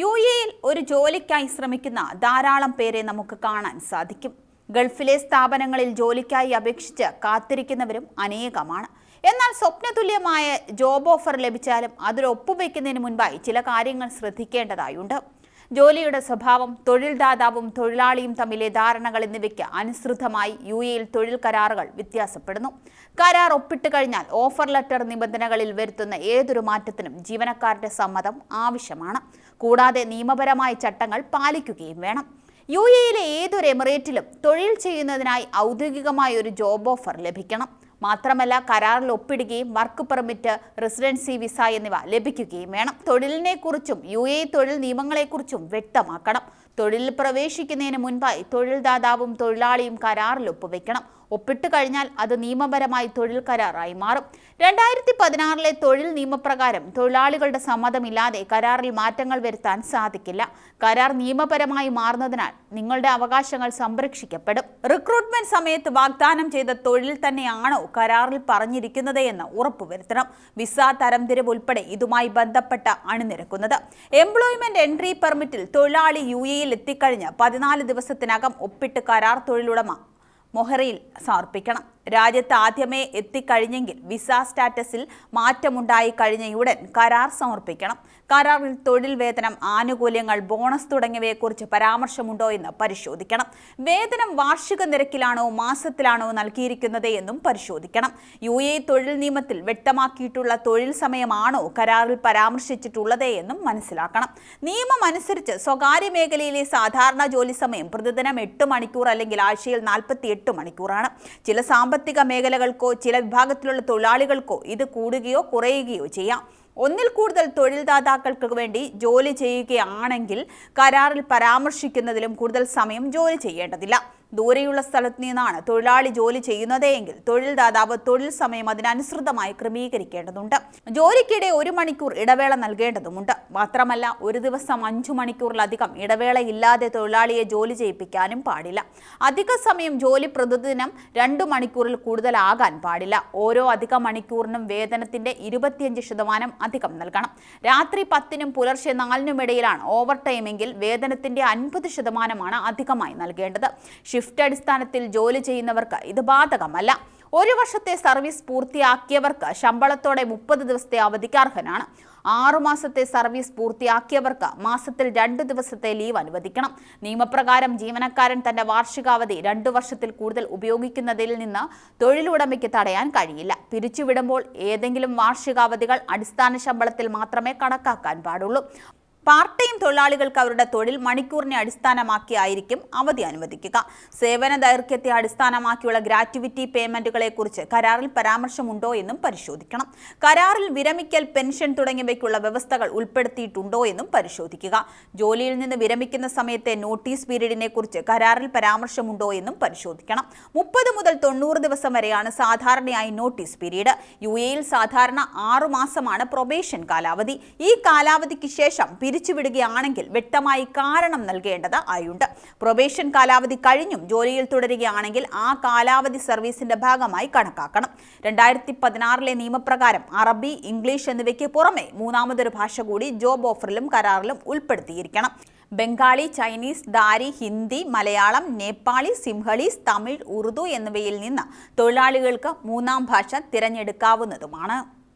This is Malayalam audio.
യു എയിൽ ഒരു ജോലിക്കായി ശ്രമിക്കുന്ന ധാരാളം പേരെ നമുക്ക് കാണാൻ സാധിക്കും. ഗൾഫിലെ സ്ഥാപനങ്ങളിൽ ജോലിക്കായി അപേക്ഷിച്ച് കാത്തിരിക്കുന്നവരും അനേകമാണ്. എന്നാൽ സ്വപ്നതുല്യമായ ജോബ് ഓഫർ ലഭിച്ചാലും അതിൽ ഒപ്പുവെക്കുന്നതിന് മുൻപായി ചില കാര്യങ്ങൾ ശ്രദ്ധിക്കേണ്ടതായുണ്ട്. ജോലിയുടെ സ്വഭാവം തൊഴിൽദാതാവും തൊഴിലാളിയും തമ്മിലെ ധാരണകൾ എന്നിവയ്ക്ക് അനുസൃതമായി യു എയിൽ തൊഴിൽ കരാറുകൾ വ്യത്യാസപ്പെടുന്നു. കരാർ ഒപ്പിട്ട് കഴിഞ്ഞാൽ ഓഫർ ലെറ്റർ നിബന്ധനകളിൽ വരുത്തുന്ന ഏതൊരു മാറ്റത്തിനും ജീവനക്കാരുടെ സമ്മതം ആവശ്യമാണ്. കൂടാതെ നിയമപരമായ ചട്ടങ്ങൾ പാലിക്കുകയും വേണം. യു എയിലെ ഏതൊരു എമിറേറ്റിലും തൊഴിൽ ചെയ്യുന്നതിനായി ഔദ്യോഗികമായ ഒരു ജോബ് ഓഫർ ലഭിക്കണം. മാത്രമല്ല കരാറിൽ ഒപ്പിടുകയും വർക്ക് പെർമിറ്റ് റെസിഡൻസി വിസ എന്നിവ ലഭിക്കുകയും വേണം. തൊഴിലിനെ കുറിച്ചും യു എ തൊഴിൽ നിയമങ്ങളെക്കുറിച്ചും വ്യക്തമാക്കണം. തൊഴിലിൽ പ്രവേശിക്കുന്നതിന് മുൻപായി തൊഴിൽദാതാവും തൊഴിലാളിയും കരാറിൽ ഒപ്പുവെക്കണം. ഒപ്പിട്ട് കഴിഞ്ഞാൽ അത് നിയമപരമായി തൊഴിൽ കരാറായി മാറും. രണ്ടായിരത്തി പതിനാറിലെ തൊഴിൽ നിയമപ്രകാരം തൊഴിലാളികളുടെ സമ്മതമില്ലാതെ കരാറിൽ മാറ്റങ്ങൾ വരുത്താൻ സാധിക്കില്ല. കരാർ നിയമപരമായി മാറുന്നതിനാൽ നിങ്ങളുടെ അവകാശങ്ങൾ സംരക്ഷിക്കപ്പെടും. റിക്രൂട്ട്മെന്റ് സമയത്ത് വാഗ്ദാനം ചെയ്ത തൊഴിൽ തന്നെയാണോ കരാറിൽ പറഞ്ഞിരിക്കുന്നത് എന്ന് ഉറപ്പുവരുത്തണം. വിസ തരംതിരിവ് ഉൾപ്പെടെ ഇതുമായി ബന്ധപ്പെട്ട അണിനിരക്കുന്നത്. എംപ്ലോയ്മെന്റ് എൻട്രി പെർമിറ്റിൽ തൊഴിലാളി യു എയിൽ എത്തിക്കഴിഞ്ഞ് പതിനാല് ദിവസത്തിനകം ഒപ്പിട്ട് കരാർ തൊഴിലുടമ മൊഹറയിൽ സമർപ്പിക്കണം. രാജ്യത്ത് ആദ്യമേ എത്തിക്കഴിഞ്ഞെങ്കിൽ വിസ സ്റ്റാറ്റസിൽ മാറ്റമുണ്ടായി കഴിഞ്ഞയുടൻ കരാർ സമർപ്പിക്കണം. കരാറിൽ തൊഴിൽ വേതനം ആനുകൂല്യങ്ങൾ ബോണസ് തുടങ്ങിയവയെക്കുറിച്ച് പരാമർശമുണ്ടോ എന്ന് പരിശോധിക്കണം. വേതനം വാർഷിക നിരക്കിലാണോ മാസത്തിലാണോ നൽകിയിരിക്കുന്നത് എന്നും പരിശോധിക്കണം. യു എ തൊഴിൽ നിയമത്തിൽ വ്യക്തമാക്കിയിട്ടുള്ള തൊഴിൽ സമയമാണോ കരാറിൽ പരാമർശിച്ചിട്ടുള്ളത് എന്നും മനസ്സിലാക്കണം. നിയമം അനുസരിച്ച് സ്വകാര്യ മേഖലയിലെ സാധാരണ ജോലി സമയം പ്രതിദിനം എട്ട് മണിക്കൂർ അല്ലെങ്കിൽ ആഴ്ചയിൽ നാൽപ്പത്തി എട്ട് മണിക്കൂറാണ്. ചില സാമ്പത്തിക മേഖലകൾക്കോ ചില വിഭാഗത്തിലുള്ള തൊഴിലാളികൾക്കോ ഇത് കൂടുകയോ കുറയുകയോ ചെയ്യാം. ഒന്നിൽ കൂടുതൽ തൊഴിൽദാതാക്കൾക്ക് വേണ്ടി ജോലി ചെയ്യുകയാണെങ്കിൽ കരാറിൽ പരാമർശിക്കുന്നതിലും കൂടുതൽ സമയം ജോലി ചെയ്യേണ്ടതില്ല. ദൂരെയുള്ള സ്ഥലത്ത് നിന്നാണ് തൊഴിലാളി ജോലി ചെയ്യുന്നതെങ്കിൽ തൊഴിൽദാതാവ് തൊഴിൽ സമയം അതിനനുസൃതമായി ക്രമീകരിക്കേണ്ടതുണ്ട്. ജോലിക്കിടെ ഒരു മണിക്കൂർ ഇടവേള നൽകേണ്ടതുമുണ്ട്. മാത്രമല്ല ഒരു ദിവസം അഞ്ചു മണിക്കൂറിലധികം ഇടവേളയില്ലാതെ തൊഴിലാളിയെ ജോലി ചെയ്യിപ്പിക്കാനും പാടില്ല. അധിക സമയം ജോലി പ്രതിദിനം രണ്ടു മണിക്കൂറിൽ കൂടുതലാകാൻ പാടില്ല. ഓരോ അധിക മണിക്കൂറിനും വേതനത്തിന്റെ ഇരുപത്തിയഞ്ച് ശതമാനം അധികം നൽകണം. രാത്രി പത്തിനും പുലർച്ചെ നാലിനും ഇടയിലാണ് ഓവർ ടൈമെങ്കിൽ വേതനത്തിന്റെ അൻപത് ശതമാനമാണ് അധികമായി നൽകേണ്ടത്. ഷിഫ്റ്റ് അടിസ്ഥാനത്തിൽ ജോലി ചെയ്യുന്നവർക്ക് ഇത് ബാധകമല്ല. ഒരു വർഷത്തെ സർവീസ് പൂർത്തിയാക്കിയവർക്ക് ശമ്പളത്തോടെ മുപ്പത് ദിവസത്തെ അവധിക്ക് അർഹനാണ്. ആറുമാസത്തെ സർവീസ് പൂർത്തിയാക്കിയവർക്ക് മാസത്തിൽ രണ്ട് ദിവസത്തെ ലീവ് അനുവദിക്കണം. നിയമപ്രകാരം ജീവനക്കാരൻ തന്റെ വാർഷികാവധി രണ്ടു വർഷത്തിൽ കൂടുതൽ ഉപയോഗിക്കുന്നതിൽ നിന്ന് തൊഴിലുടമയ്ക്ക് തടയാൻ കഴിയില്ല. പിരിച്ചുവിടുമ്പോൾ ഏതെങ്കിലും വാർഷികാവധികൾ അടിസ്ഥാന ശമ്പളത്തിൽ മാത്രമേ കണക്കാക്കാൻ പാടുള്ളൂ. പാർട്ട് ടൈം തൊഴിലാളികൾക്ക് അവരുടെ തൊഴിൽ മണിക്കൂറിനെ അടിസ്ഥാനമാക്കിയായിരിക്കും അവധി അനുവദിക്കുക. സേവന ദൈർഘ്യത്തെ അടിസ്ഥാനമാക്കിയുള്ള ഗ്രാറ്റുവിറ്റി പേയ്മെന്റുകളെ കുറിച്ച് കരാറിൽ പരാമർശമുണ്ടോ എന്നും പരിശോധിക്കണം. കരാറിൽ വിരമിക്കൽ പെൻഷൻ തുടങ്ങിയവയ്ക്കുള്ള വ്യവസ്ഥകൾ ഉൾപ്പെടുത്തിയിട്ടുണ്ടോ എന്നും പരിശോധിക്കുക. ജോലിയിൽ നിന്ന് വിരമിക്കുന്ന സമയത്തെ നോട്ടീസ് പീരീഡിനെ കുറിച്ച് കരാറിൽ പരാമർശമുണ്ടോ എന്നും പരിശോധിക്കണം. മുപ്പത് മുതൽ തൊണ്ണൂറ് ദിവസം വരെയാണ് സാധാരണയായി നോട്ടീസ് പീരീഡ്. യു എയിൽ സാധാരണ ആറു മാസമാണ് പ്രൊബേഷൻ കാലാവധി. ഈ കാലാവധിക്ക് ശേഷം പിരിച്ചുവിടുകയാണെങ്കിൽ വ്യക്തമായി കാരണം നൽകേണ്ടത് ആയുണ്ട്. പ്രൊബേഷൻ കാലാവധി കഴിഞ്ഞും ജോലിയിൽ തുടരുകയാണെങ്കിൽ ആ കാലാവധി സർവീസിന്റെ ഭാഗമായി കണക്കാക്കണം. രണ്ടായിരത്തി പതിനാറിലെ നിയമപ്രകാരം അറബി ഇംഗ്ലീഷ് എന്നിവയ്ക്ക് പുറമെ മൂന്നാമതൊരു ഭാഷ കൂടി ജോബ് ഓഫറിലും കരാറിലും ഉൾപ്പെടുത്തിയിരിക്കണം. ബംഗാളി ചൈനീസ് ദാരി ഹിന്ദി മലയാളം നേപ്പാളി സിംഹളീസ് തമിഴ് ഉറുദു എന്നിവയിൽ നിന്ന് തൊഴിലാളികൾക്ക് മൂന്നാം ഭാഷ തിരഞ്ഞെടുക്കാവുന്നതുമാണ്.